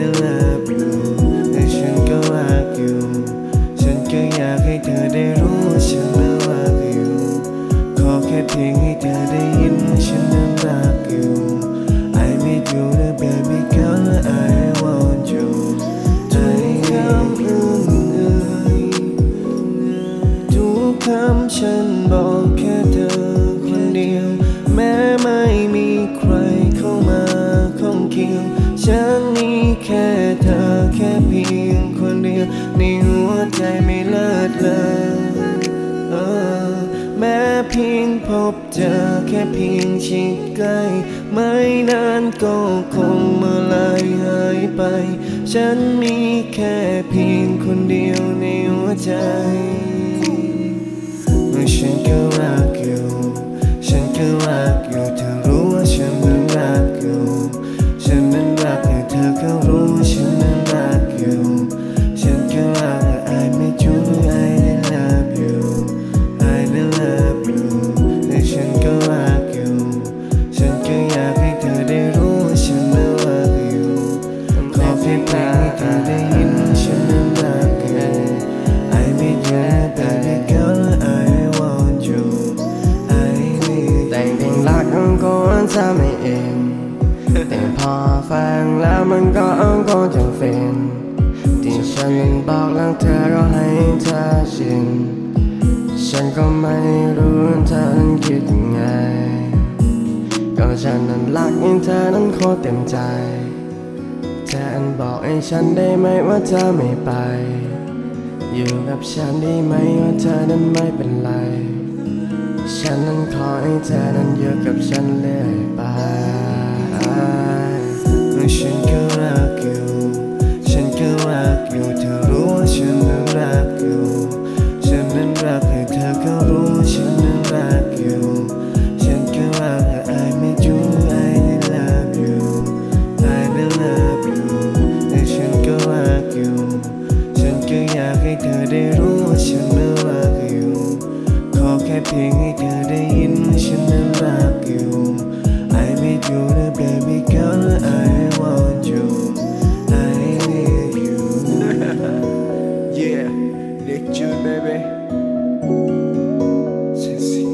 I love you แต่ฉันก็รักอยู่ ฉันก็อยากให้เธอได้รู้ ฉันนั้นรักอยู่ ขอแค่เพียงให้เธอได้ยิน ฉันนั้นรักอยู่ I made you the baby girl I want you ใจคำอื่นทุกคำฉันบอกแค่ พียงพบเจอแค่เพียงชิดใกล้ ไม่นานก็คงเมื่อลายหายไป ฉันมีแค่เพียงคนเดียวในหัวใจ ก็ทำไม่เองแต่พอฟังแล้วมันก็ก็จะฟินที่ฉันบอกแล้วเธอก็ให้เธอชินฉันก็ไม่รู้เธอนั้นคิดยังไง ก็ฉันนั้นรักยังเธอนั้นโคตรเต็มใจ เธออันบอกให้ฉันได้ไหมว่าเธอไม่ไป อยู่กับฉันได้ไหมว่าเธอนั้นไม่เป็นไร ฉันนั้นขอให้เธอนั้นอยู่กับฉัน อแค่เพียงให้เธอได้ยินว่าฉันนั้นรักอยู่ I made you the baby girl I want you I need you Yeah Nick June baby Sexy